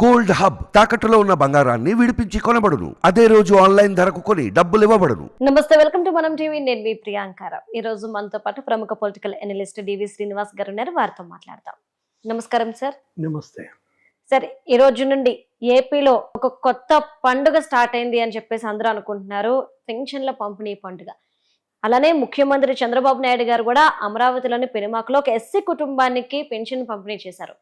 Gold hub తాకట్టులో ఉన్న బంగారాన్ని విడిపించి కొనబడును. అదే రోజు ఆన్లైన్ ధరకు కొని డబ్బులు ఇవ్వబడును. నమస్తే వెల్కమ్ టు మనం టీవీ. నేను మీ ప్రియాంకారావు ఈ రోజు మనతో పాటు ప్రముఖ పొలిటికల్ అనలిస్ట్ డివి శ్రీనివాస్ గారు ఉన్నారు. వారితో మాట్లాడతాం నమస్కారం సార్. నమస్తే. సార్ ఈ రోజు నుండి ఏపీలో ఒక కొత్త పండుగ స్టార్ట్ అయింది అని చెప్పేసి అందరూ అనుకుంటున్నారు. పెన్షన్ల పంపిణీ పండుగ. అలానే ముఖ్యమంత్రి చంద్రబాబు నాయుడు గారు కూడా అమరావతిలోని పెనుమాకలో ఒక ఎస్సీ కుటుంబానికి పెన్షన్ పంపిణీ చేశారు.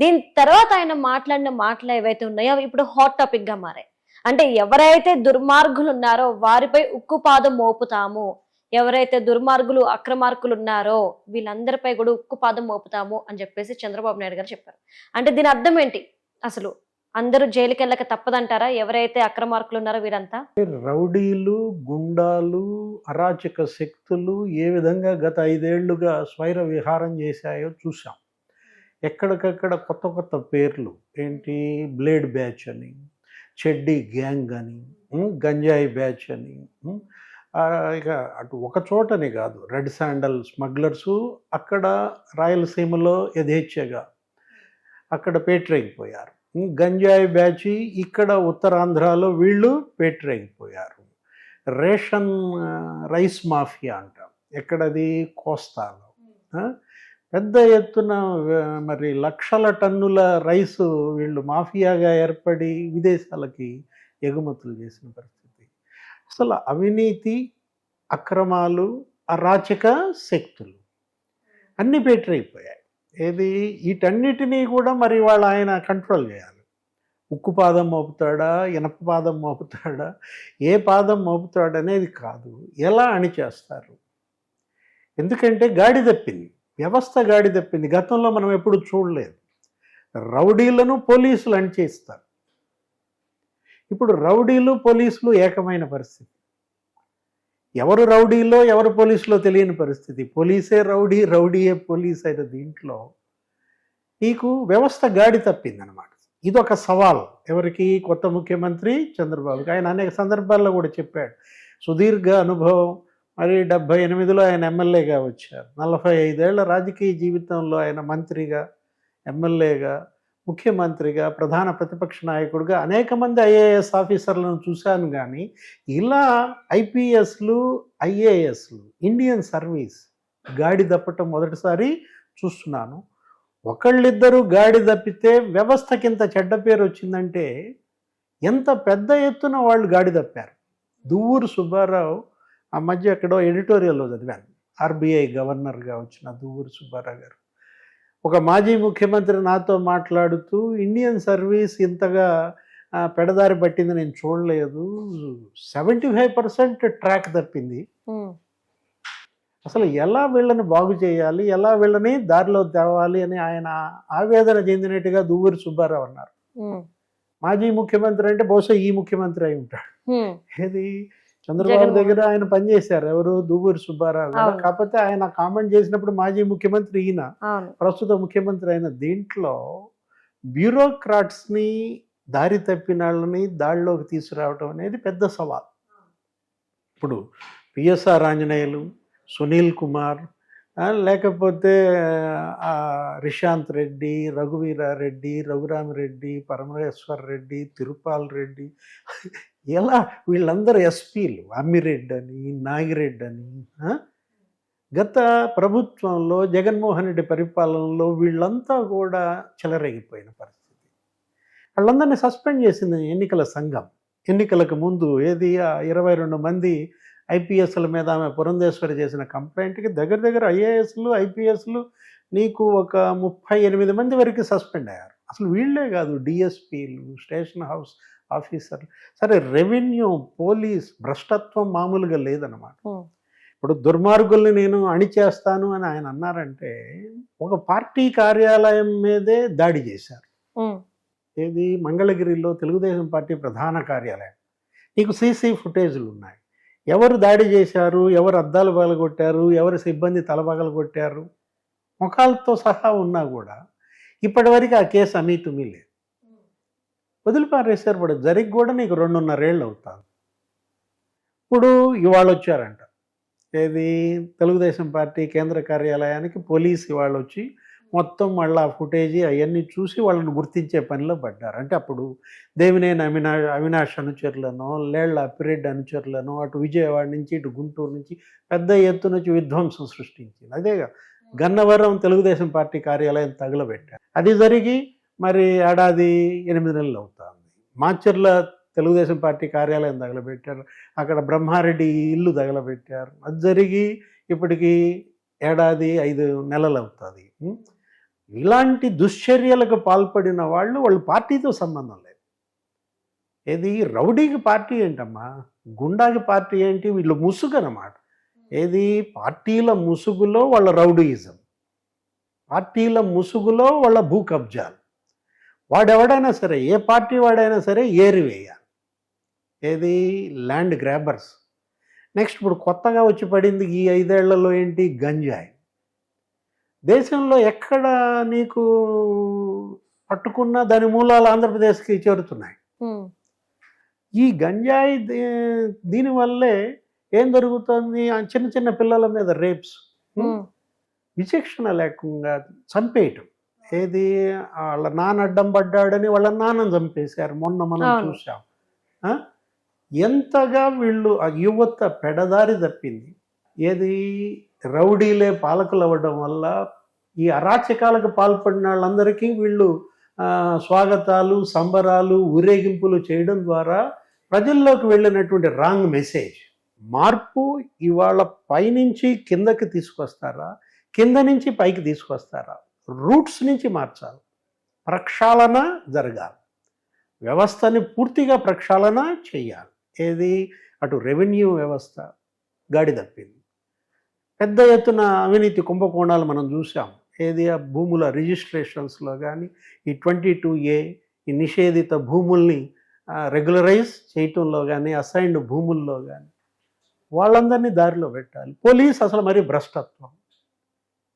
దీని తర్వాత ఆయన మాట్లాడిన మాటలు ఏవైతే ఉన్నాయో అవి ఇప్పుడు హాట్ టాపిక్గా మారాయి. అంటే ఎవరైతే దుర్మార్గులు ఉన్నారో వారిపై ఉక్కుపాదం మోపుతాము. ఎవరైతే దుర్మార్గులు అక్రమార్కులు ఉన్నారో వీళ్ళందరిపై కూడా ఉక్కుపాదం మోపుతాము అని చెప్పేసి చంద్రబాబు నాయుడు గారు చెప్పారు. అంటే దీని అర్థం ఏంటి? అసలు అందరూ జైలుకి వెళ్ళక తప్పదంటారా? ఎవరైతే అక్రమార్కులు ఉన్నారో వీరంతా? రౌడీలు గుండాలు అరాచక శక్తులు ఏ విధంగా గత ఐదేళ్ళుగా స్వైర విహారం చేశాయో చూసాం ఎక్కడికక్కడ కొత్త కొత్త పేర్లు. ఏంటి? బ్లేడ్ బ్యాచ్ అని చెడ్డీ గ్యాంగ్ అని గంజాయి బ్యాచ్ అని ఇక అటు ఒక చోటని కాదు. రెడ్ శాండల్ స్మగ్లర్సు అక్కడ రాయలసీమలో యథేచ్ఛగా అక్కడ పేటరేగిపోయారు గంజాయి బ్యాచ్ ఇక్కడ ఉత్తరాంధ్రలో వీళ్ళు పేటరేగిపోయారు రేషన్ రైస్ మాఫియా అంటాం. ఎక్కడది? కోస్తాలో. పెద్ద ఎత్తున మరి లక్షల టన్నుల రైసు వీళ్ళు మాఫియాగా ఏర్పడి విదేశాలకి ఎగుమతులు చేసిన పరిస్థితి. అసలు అవినీతి అక్రమాలు అరాచక శక్తులు అన్నీ పేటరైపోయాయి ఏది? వీటన్నిటినీ కూడా మరి వాళ్ళు ఆయన కంట్రోల్ చేయాలి. ఉక్కు పాదం మోపుతాడా? ఇనప పాదం మోపుతాడా? ఏ పాదం మోపుతాడనేది కాదు. ఎలా అణిచేస్తారు? ఎందుకంటే గాడి తప్పింది. వ్యవస్థ గాడి తప్పింది. గతంలో మనం ఎప్పుడు చూడలేదు. రౌడీలను పోలీసులు అణిచేస్తారు. ఇప్పుడు రౌడీలు పోలీసులు ఏకమైన పరిస్థితి. ఎవరు రౌడీలో ఎవరు పోలీసులో తెలియని పరిస్థితి. పోలీసే రౌడీ రౌడీయే పోలీస్ అయితే దీంట్లో నీకు వ్యవస్థ గాడి తప్పిందనమాట ఇది ఒక సవాల్. ఎవరికి? కొత్త ముఖ్యమంత్రి చంద్రబాబుకి. ఆయన అనేక సందర్భాల్లో కూడా చెప్పాడు. సుదీర్ఘ అనుభవం మరి డెబ్భై ఎనిమిదిలో ఆయన ఎమ్మెల్యేగా వచ్చారు. నలభై ఐదేళ్ళ రాజకీయ జీవితంలో ఆయన మంత్రిగా ఎమ్మెల్యేగా ముఖ్యమంత్రిగా ప్రధాన ప్రతిపక్ష నాయకుడిగా అనేక మంది ఐఏఎస్ ఆఫీసర్లను చూశాను కానీ ఇలా ఐపీఎస్లు ఐఏఎస్లు ఇండియన్ సర్వీస్ గాడి దప్పటం మొదటిసారి చూస్తున్నాను. ఒకళ్ళిద్దరూ గాడి తప్పితే వ్యవస్థకింత చెడ్డ పేరు వచ్చిందంటే ఎంత పెద్ద ఎత్తున వాళ్ళు గాడి తప్పారు దువ్వూరు సుబ్బారావు ఆ మధ్య ఎక్కడో ఎడిటోరియల్లో చదివాను. ఆర్బీఐ గవర్నర్గా వచ్చిన దువ్వూరు సుబ్బారావు గారు. ఒక మాజీ ముఖ్యమంత్రి నాతో మాట్లాడుతూ ఇండియన్ సర్వీస్ ఇంతగా పెడదారి పట్టింది నేను చూడలేదు. సెవెంటీ ఫైవ్ పర్సెంట్ ట్రాక్ తప్పింది. అసలు ఎలా వీళ్ళని బాగు చేయాలి? ఎలా వీళ్ళని దారిలో తేవాలి? అని ఆయన ఆవేదన చెందినట్టుగా దువ్వూరి సుబ్బారావు అన్నారు. మాజీ ముఖ్యమంత్రి అంటే బహుశా ఈ ముఖ్యమంత్రి అయి ఉంటాడు. ఏది? చంద్రబాబు దగ్గర ఆయన పనిచేశారు ఎవరు? దువ్వూరి సుబ్బారావు గారు. కాకపోతే ఆయన కామెంట్ చేసినప్పుడు మాజీ ముఖ్యమంత్రి ఈయన ప్రస్తుత ముఖ్యమంత్రి అయిన దీంట్లో బ్యూరోక్రాట్స్ని దారి తప్పిన వాళ్ళని దాడిలోకి తీసుకురావటం అనేది పెద్ద సవాల్. ఇప్పుడు పిఎస్ఆర్ ఆంజనేయులు సునీల్ కుమార్ లేకపోతే రిషాంత్ రెడ్డి రఘువీరారెడ్డి రఘురామిరెడ్డి పరమేశ్వర్ రెడ్డి తిరుపాల్ రెడ్డి ఎలా వీళ్ళందరూ ఎస్పీలు? అమ్మిరెడ్డి అని నాగిరెడ్డి అని గత ప్రభుత్వంలో జగన్మోహన్ రెడ్డి పరిపాలనలో వీళ్ళంతా కూడా చెలరేగిపోయిన పరిస్థితి. వాళ్ళందరినీ సస్పెండ్ చేసింది ఎన్నికల సంఘం. ఎన్నికలకు ముందు ఏది ఇరవై రెండు మంది ఐపీఎస్ల మీద ఆమె పురంధేశ్వరి చేసిన కంప్లైంట్కి దగ్గర దగ్గర ఐఏఎస్లు ఐపీఎస్లు నీకు ఒక ముప్పై ఎనిమిది మంది వరకు సస్పెండ్ అయ్యారు. అసలు వీళ్ళే కాదు డిఎస్పీలు స్టేషన్ హౌస్ ఆఫీసర్లు. సరే రెవెన్యూ పోలీస్ భ్రష్టత్వం మామూలుగా లేదనమాట ఇప్పుడు దుర్మార్గుల్ని నేను అణిచేస్తాను అని ఆయన అన్నారంటే ఒక పార్టీ కార్యాలయం మీదే దాడి చేశారు. ఏది? మంగళగిరిలో తెలుగుదేశం పార్టీ ప్రధాన కార్యాలయం. నీకు సీసీ ఫుటేజ్లు ఉన్నాయి. ఎవరు దాడి చేశారు? ఎవరు అద్దాలు పగలగొట్టారు? ఎవరు సిబ్బంది తలపగలు కొట్టారు ముఖాలతో సహా ఉన్నా కూడా ఇప్పటివరకు ఆ కేసు అమీతుమీ లేదు. వదిలిపారేశారు ఇప్పుడు జరిగి కూడా నీకు రెండున్నరేళ్ళు అవుతాను ఇప్పుడు ఇవాళ వచ్చారంట. ఏది? తెలుగుదేశం పార్టీ కేంద్ర కార్యాలయానికి పోలీస్ ఇవాళ వచ్చి మొత్తం మళ్ళీ ఆ ఫుటేజీ అవన్నీ చూసి వాళ్ళని గుర్తించే పనిలో పడ్డారు. అంటే అప్పుడు దేవినేని అవినా అవినాష్ అనుచరులను లేళ్ళ అప్పిరెడ్డి అనుచరులను అటు విజయవాడ నుంచి ఇటు గుంటూరు నుంచి పెద్ద ఎత్తున నుంచి విధ్వంసం సృష్టించింది. అదేగా. గన్నవరం తెలుగుదేశం పార్టీ కార్యాలయం తగులబెట్టారు. అది జరిగి మరి ఏడాది ఎనిమిది నెలలు అవుతుంది. మాచర్ల తెలుగుదేశం పార్టీ కార్యాలయం తగలబెట్టారు. అక్కడ బ్రహ్మారెడ్డి ఇల్లు తగలబెట్టారు. అది జరిగి ఇప్పటికీ ఏడాది ఐదు నెలలు అవుతుంది. ఇలాంటి దుశ్చర్యలకు పాల్పడిన వాళ్ళు వాళ్ళు పార్టీతో సంబంధం లేదు. ఏది రౌడీకి పార్టీ ఏంటమ్మా? గుండాకి పార్టీ ఏంటి? వీళ్ళు ముసుగు అన్నమాట ఏది? పార్టీల ముసుగులో వాళ్ళ రౌడీయిజం పార్టీల ముసుగులో వాళ్ళ భూ కబ్జాలు. వాడెవడైనా సరే ఏ పార్టీ వాడైనా సరే ఏరివేయాలి ఏది? Land grabbers. నెక్స్ట్ ఇప్పుడు కొత్తగా వచ్చి పడింది ఈ ఐదేళ్ళలో ఏంటి? గంజాయి. దేశంలో ఎక్కడ నీకు పట్టుకున్నా దాని మూలాలు ఆంధ్రప్రదేశ్కి చేరుతున్నాయి? ఈ గంజాయి దే- దీనివల్లే ఏం జరుగుతుంది ఆ చిన్న చిన్న పిల్లల మీద రేప్స్ విచక్షణ లేకుండా చంపేయటం. ఏది? వాళ్ళ నాన్న అడ్డం పడ్డాడని వాళ్ళ నాన్నని చంపేశారు. మొన్న మనం. చూసాం? ఎంతగా వీళ్ళు ఆ యువత పెడదారి తప్పింది. ఏది? రౌడీలే పాలకులు అవ్వడం వల్ల ఈ అరాచకాలకు పాల్పడిన వాళ్ళందరికీ వీళ్ళు స్వాగతాలు సంబరాలు ఊరేగింపులు చేయడం ద్వారా ప్రజల్లోకి వెళ్ళినటువంటి రాంగ్ మెసేజ్. మార్పు ఇవాళ పైనుంచి కిందకి తీసుకొస్తారా? కింద నుంచి పైకి తీసుకొస్తారా? రూట్స్ నుంచి మార్చాలి. ప్రక్షాళన జరగాలి. వ్యవస్థని పూర్తిగా ప్రక్షాళన చేయాలి. ఏది? అటు రెవెన్యూ వ్యవస్థ గాడి తప్పింది. పెద్ద ఎత్తున అవినీతి కుంభకోణాలు మనం చూసాం ఏది? ఆ భూముల రిజిస్ట్రేషన్స్లో కానీ ఈ ట్వంటీ టూ ఏ ఈ నిషేధిత భూముల్ని రెగ్యులరైజ్ చేయటంలో కానీ అసైన్డ్ భూముల్లో కానీ వాళ్ళందరినీ దారిలో పెట్టాలి. పోలీస్ అసలు మరి భ్రష్టత్వం.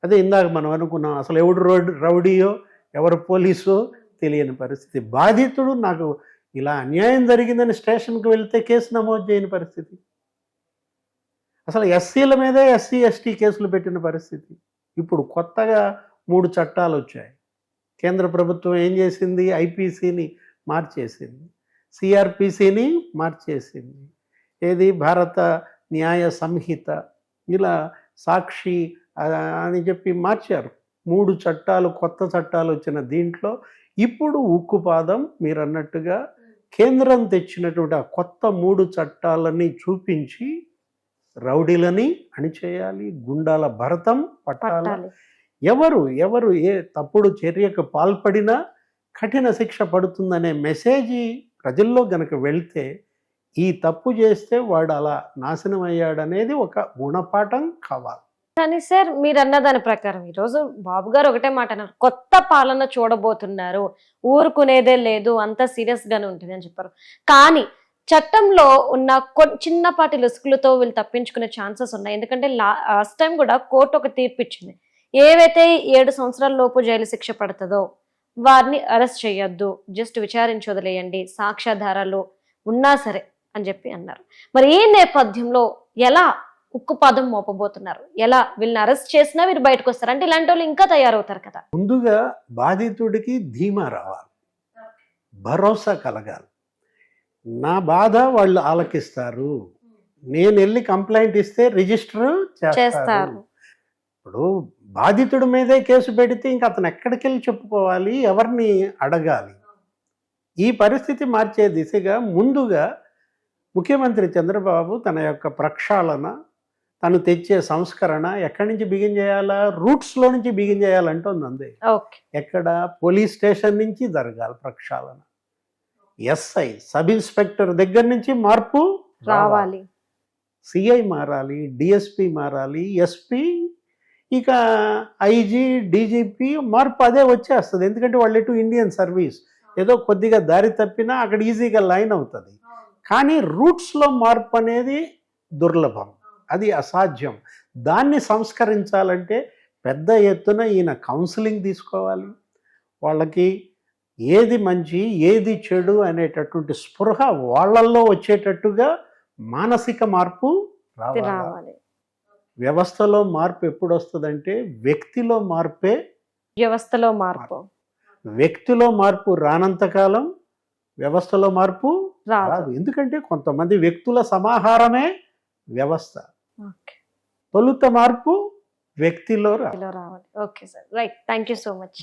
అదే ఇందాక మనం అనుకున్నాం అసలు ఎవడు రోడ్ రౌడీయో ఎవరు పోలీసో తెలియని పరిస్థితి. బాధితుడు నాకు ఇలా అన్యాయం జరిగిందని స్టేషన్కి వెళ్తే కేసు నమోదు చేయని పరిస్థితి. అసలు ఎస్సీల మీదే ఎస్సీ ఎస్టీ కేసులు పెట్టిన పరిస్థితి. ఇప్పుడు కొత్తగా మూడు చట్టాలు వచ్చాయి. కేంద్ర ప్రభుత్వం ఏం చేసింది? ఐపీసీని మార్చేసింది. సిఆర్పిసిని మార్చేసింది. ఏది? భారత న్యాయ సంహిత ఇలా సాక్షి అని చెప్పి మార్చారు. మూడు చట్టాలు కొత్త చట్టాలు వచ్చిన దీంట్లో ఇప్పుడు ఉక్కుపాదం మీరు అన్నట్టుగా కేంద్రం తెచ్చినటువంటి ఆ కొత్త మూడు చట్టాలని చూపించి రౌడీలని అణిచేయాలి గుండాల భరతం పట్టాలి. ఎవరు ఎవరు ఏ తప్పుడు చర్యకు పాల్పడినా కఠిన శిక్ష పడుతుందనే మెసేజ్ ప్రజల్లో గనక వెళ్తే ఈ తప్పు చేస్తే వాడు అలా నాశనం అయ్యాడనేది ఒక గుణపాఠం కావాలి. కానీ సార్ మీరు అన్న దాని ప్రకారం ఈరోజు బాబు గారు ఒకటే మాట అన్నారు. కొత్త పాలన చూడబోతున్నారు. ఊరుకునేదే లేదు అంత సీరియస్ గానే ఉంటుంది అని చెప్పారు. కానీ చట్టంలో ఉన్న చిన్నపాటి లుసుకులతో వీళ్ళు తప్పించుకునే ఛాన్సెస్ ఉన్నాయి. ఎందుకంటే లాస్ట్ టైం కూడా కోర్టు ఒక తీర్పు ఇచ్చింది. ఏవైతే ఏడు సంవత్సరాల లోపు జైలు శిక్ష పడుతుందో వారిని అరెస్ట్ చేయొద్దు. జస్ట్ విచారించి వదిలేయండి సాక్ష్యాధారాలు ఉన్నా సరే. అని చెప్పి అన్నారు. మరి ఈ నేపథ్యంలో ఎలా ఉక్కు పదం మోపబోతున్నారు? ఎలా వీళ్ళని అరెస్ట్ చేసినా వీరు బయటకు వస్తారు? అంటే ఇలాంటి వాళ్ళు ఇంకా తయారవుతారు కదా. ముందుగా బాధితుడికి ధీమా రావాలి. భరోసా కలగాలి. నా బాధ వాళ్ళు ఆలకిస్తారు. నేను వెళ్ళి కంప్లైంట్ ఇస్తే రిజిస్టర్ చేస్తారు. చేస్తారు. ఇప్పుడు బాధితుడి మీదే కేసు పెడితే ఇంక అతను ఎక్కడికి వెళ్ళి చెప్పుకోవాలి? ఎవరిని అడగాలి? ఈ పరిస్థితి మార్చే దిశగా ముందుగా ముఖ్యమంత్రి చంద్రబాబు తన యొక్క ప్రక్షాళన తను తెచ్చే సంస్కరణ ఎక్కడి నుంచి బిగిన్ చేయాలా? రూట్స్లో నుంచి బిగిన్ చేయాలంటుంది ఎక్కడ? పోలీస్ స్టేషన్ నుంచి జరగాలి ప్రక్షాళన. ఎస్ఐ సబ్ ఇన్స్పెక్టర్ దగ్గర నుంచి మార్పు రావాలి. సిఐ మారాలి డిఎస్పి మారాలి ఎస్పి ఇక ఐజీ డీజీపీ మార్పు అదే వచ్చేస్తుంది. ఎందుకంటే వాళ్ళు ఎటు ఇండియన్ సర్వీస్. ఏదో కొద్దిగా దారి తప్పినా అక్కడ ఈజీగా లైన్ అవుతుంది. కానీ రూట్స్లో మార్పు అనేది దుర్లభం. అది అసాధ్యం. దాన్ని సంస్కరించాలంటే పెద్ద ఎత్తున ఈయన కౌన్సిలింగ్ తీసుకోవాలి. వాళ్ళకి ఏది మంచి ఏది చెడు అనేటటువంటి స్పృహ వాళ్ళల్లో వచ్చేటట్టుగా మానసిక మార్పు రావాలి? వ్యవస్థలో మార్పు ఎప్పుడు వస్తుందంటే వ్యక్తిలో మార్పే వ్యవస్థలో మార్పు. వ్యక్తిలో మార్పు రానంత కాలం వ్యవస్థలో మార్పు రాదు. ఎందుకంటే కొంతమంది వ్యక్తుల సమాహారమే వ్యవస్థ. ఓకే. తొలుత మార్పు వ్యక్తిలో రావాలి. Okay sir. Right. Thank you so much.